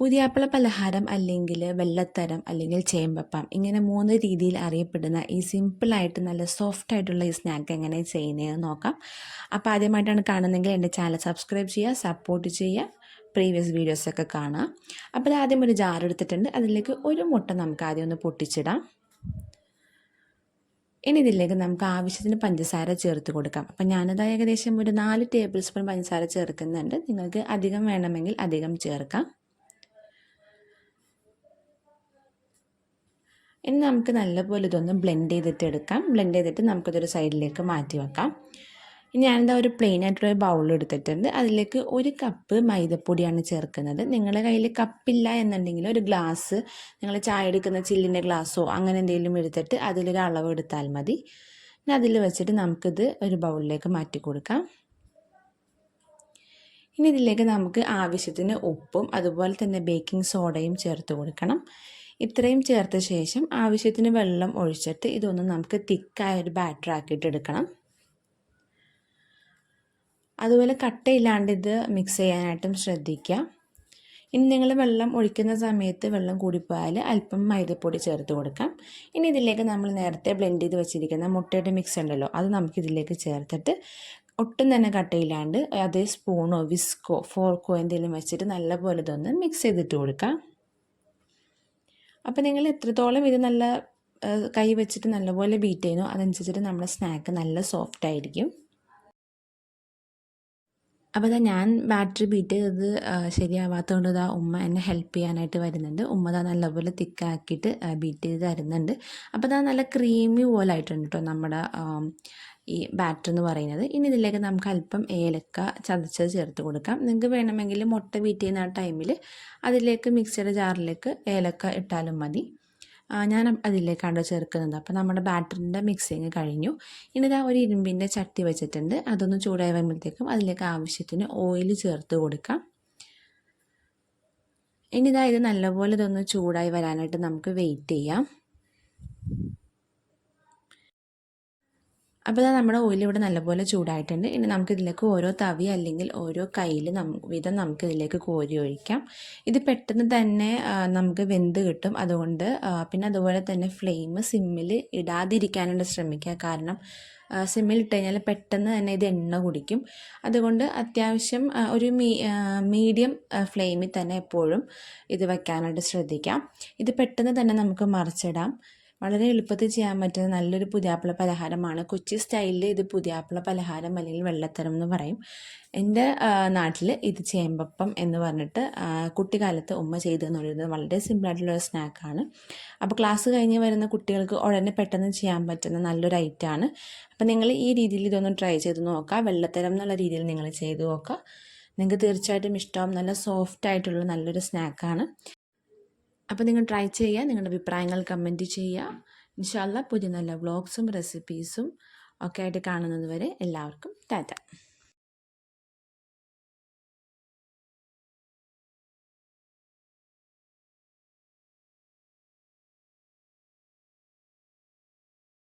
പുതിയാപ്പിള പലഹാരം അല്ലെങ്കിൽ വെള്ളത്തരം അല്ലെങ്കിൽ ചേമ്പപ്പം ഇങ്ങനെ മൂന്ന് രീതിയിൽ അറിയപ്പെടുന്ന ഈ സിമ്പിളായിട്ട് നല്ല സോഫ്റ്റ് ആയിട്ടുള്ള ഈ സ്നാക്ക് എങ്ങനെ ചെയ്യുന്നതെന്ന് നോക്കാം. അപ്പോൾ ആദ്യമായിട്ടാണ് കാണുന്നതെങ്കിൽ എന്റെ ചാനൽ സബ്സ്ക്രൈബ് ചെയ്യുക സപ്പോർട്ട് ചെയ്യുക പ്രീവിയസ് വീഡിയോസൊക്കെ കാണുക. അപ്പോൾ ആദ്യം ഒരു ജാർ എടുത്തിട്ടുണ്ട്. അതിലേക്ക് ഒരു മുട്ട നമുക്ക് ആദ്യം ഒന്ന് പൊട്ടിച്ചിടാം. ഇനി ഇതിലേക്ക് നമുക്ക് ആവശ്യത്തിന് പഞ്ചസാര ചേർത്ത് കൊടുക്കാം. അപ്പം ഞാനത് ഏകദേശം ഒരു നാല് ടേബിൾ സ്പൂൺ പഞ്ചസാര ചേർക്കുന്നുണ്ട്. നിങ്ങൾക്ക് അധികം വേണമെങ്കിൽ അധികം ചേർക്കാം. ഇനി നമുക്ക് നല്ലപോലെ ഇതൊന്ന് ബ്ലെൻഡ് ചെയ്തിട്ട് എടുക്കാം. ബ്ലെൻഡ് ചെയ്തിട്ട് നമുക്കിതൊരു സൈഡിലേക്ക് മാറ്റി വെക്കാം. ഇനി ഞാനെന്താ ഒരു പ്ലെയിൻ ആയിട്ടുള്ള ബൗൾ എടുത്തിട്ടുണ്ട്. അതിലേക്ക് ഒരു കപ്പ് മൈദപ്പൊടിയാണ് ചേർക്കുന്നത്. നിങ്ങളുടെ കയ്യിൽ കപ്പില്ല എന്നുണ്ടെങ്കിൽ ഒരു ഗ്ലാസ് നിങ്ങൾ ചായ എടുക്കുന്ന ചില്ലിന്റെ ഗ്ലാസ്സോ അങ്ങനെ എന്തെങ്കിലും എടുത്തിട്ട് അതിലൊരു അളവ് എടുത്താൽ മതി. ഇനി അതിൽ വെച്ചിട്ട് നമുക്കിത് ഒരു ബൗളിലേക്ക് മാറ്റി കൊടുക്കാം. ഇനി ഇതിലേക്ക് നമുക്ക് ആവശ്യത്തിന് ഉപ്പും അതുപോലെ തന്നെ ബേക്കിംഗ് സോഡയും ചേർത്ത് കൊടുക്കണം. ഇത്രയും ചേർത്ത ശേഷം ആവശ്യത്തിന് വെള്ളം ഒഴിച്ചിട്ട് ഇതൊന്ന് നമുക്ക് തിക്കായ ഒരു ബാറ്റർ എടുക്കണം. അതുപോലെ കട്ടയില്ലാണ്ട് ഇത് മിക്സ് ചെയ്യാനായിട്ടും ശ്രദ്ധിക്കുക ഇനി നിങ്ങൾ വെള്ളം ഒഴിക്കുന്ന സമയത്ത് വെള്ളം കൂടിപ്പോയാൽ അല്പം മൈദപ്പൊടി ചേർത്ത് കൊടുക്കാം. ഇനി ഇതിലേക്ക് നമ്മൾ നേരത്തെ ബ്ലെൻഡ് ചെയ്ത് വെച്ചിരിക്കുന്ന മുട്ടയുടെ മിക്സ് ഉണ്ടല്ലോ അത് നമുക്ക് ഇതിലേക്ക് ചേർത്തിട്ട് ഒട്ടും തന്നെ കട്ടയില്ലാണ്ട് അതേ സ്പൂണോ വിസ്കോ ഫോർക്കോ എന്തെങ്കിലും വെച്ചിട്ട് നല്ലപോലെ ഇതൊന്ന് മിക്സ് ചെയ്തിട്ട് കൊടുക്കാം. അപ്പോൾ നിങ്ങൾ എത്രത്തോളം ഇത് നല്ല കൈ വെച്ചിട്ട് നല്ലപോലെ ബീറ്റ് ചെയ്യുന്നു അതനുസരിച്ചിട്ട് നമ്മുടെ സ്നാക്ക് നല്ല സോഫ്റ്റ് ആയിരിക്കും. അപ്പോൾ ഇതാ ഞാൻ ബാറ്ററി ബീറ്റ് ചെയ്തത് ശരിയാവാത്തതുകൊണ്ട് ഇതാ ഉമ്മ എന്നെ ഹെൽപ്പ് ചെയ്യാനായിട്ട് വരുന്നുണ്ട്. ഉമ്മ ഇതാ നല്ലപോലെ തിക്കാക്കിയിട്ട് ബീറ്റ് ചെയ്ത് തരുന്നുണ്ട്. അപ്പോൾ ഇതാ നല്ല ക്രീമി പോലെ ആയിട്ടുണ്ട് കേട്ടോ നമ്മുടെ ഈ ബാറ്റർ എന്ന് പറയുന്നത്. ഇനി ഇതിലേക്ക് നമുക്ക് അല്പം ഏലക്ക ചതച്ചത് ചേർത്ത് കൊടുക്കാം. നിങ്ങൾക്ക് വേണമെങ്കിൽ മുട്ട ബീറ്റ് ചെയ്യുന്ന ആ ടൈമിൽ അതിലേക്ക് മിക്സിയുടെ ജാറിലേക്ക് ഏലക്ക ഇട്ടാലും മതി. ഞാൻ അതിലേക്കാണ് ചേർക്കുന്നത്. അപ്പോൾ നമ്മുടെ ബാറ്ററിന്റെ മിക്സിങ് കഴിഞ്ഞു. ഇനി ഇതാ ഒരു ഇരുമ്പിന്റെ ചട്ടി വെച്ചിട്ടുണ്ട്. അതൊന്ന് ചൂടായി വരുമ്പോഴത്തേക്കും അതിലേക്ക് ആവശ്യത്തിന് ഓയിൽ ചേർത്ത് കൊടുക്കാം. ഇനി ഇതാ ഇത് നല്ലപോലെ ഇതൊന്ന് ചൂടായി വരാനായിട്ട് നമുക്ക് വെയിറ്റ് ചെയ്യാം. അപ്പോൾ ഇതാ നമ്മുടെ ഓയിൽ ഇവിടെ നല്ലപോലെ ചൂടായിട്ടുണ്ട്. ഇനി നമുക്കിതിലേക്ക് ഓരോ തവി അല്ലെങ്കിൽ ഓരോ കയ്യിൽ നമുക്ക് വിധം നമുക്കിതിലേക്ക് കോരി ഒഴിക്കാം. ഇത് പെട്ടെന്ന് തന്നെ നമുക്ക് വെന്ത് കിട്ടും. അതുകൊണ്ട് പിന്നെ അതുപോലെ തന്നെ ഫ്ലെയിം സിമ്മിൽ ഇടാതിരിക്കാനായിട്ട് ശ്രമിക്കുക. കാരണം സിമ്മിൽ ഇട്ട് കഴിഞ്ഞാൽ പെട്ടെന്ന് തന്നെ ഇത് എണ്ണ കുടിക്കും. അതുകൊണ്ട് അത്യാവശ്യം ഒരു മീ മീഡിയം ഫ്ലെയിമിൽ തന്നെ എപ്പോഴും ഇത് വയ്ക്കാനായിട്ട് ശ്രദ്ധിക്കാം. ഇത് പെട്ടെന്ന് തന്നെ നമുക്ക് മറിച്ചിടാം. വളരെ എളുപ്പത്തിൽ ചെയ്യാൻ പറ്റുന്ന നല്ലൊരു പുതിയാപ്പിള പലഹാരമാണ്. കൊച്ചി സ്റ്റൈലിൽ ഇത് പുതിയാപ്പിള പലഹാരം അല്ലെങ്കിൽ വെള്ളത്തരം എന്ന് പറയും. എന്റെ നാട്ടിൽ ഇത് ചേമ്പപ്പം എന്ന് പറഞ്ഞിട്ട് കുട്ടിക്കാലത്ത് ഉമ്മ ചെയ്തു എന്ന് എന്നുള്ളത് വളരെ സിമ്പിളായിട്ടുള്ള ഒരു സ്നാക്കാണ്. അപ്പോൾ ക്ലാസ് കഴിഞ്ഞ് വരുന്ന കുട്ടികൾക്ക് ഉടനെ പെട്ടെന്ന് ചെയ്യാൻ പറ്റുന്ന നല്ലൊരു ഐറ്റമാണ് അപ്പോൾ നിങ്ങൾ ഈ രീതിയിൽ ഇതൊന്ന് ട്രൈ ചെയ്ത് നോക്കുക. വെള്ളത്തരം എന്നുള്ള രീതിയിൽ നിങ്ങൾ ചെയ്ത് നോക്കുക. നിങ്ങൾക്ക് തീർച്ചയായിട്ടും ഇഷ്ടമാവും നല്ല സോഫ്റ്റ് ആയിട്ടുള്ള നല്ലൊരു സ്നാക്കാണ്. അപ്പോൾ നിങ്ങൾ ട്രൈ ചെയ്യുക നിങ്ങളുടെ അഭിപ്രായങ്ങൾ കമന്റ് ചെയ്യുക. ഇൻഷാല്ല പുതിയ നല്ല വ്ളോഗ്സും റെസിപ്പീസും ഒക്കെ ആയിട്ട് കാണുന്നത് വരെ എല്ലാവർക്കും ടാറ്റ.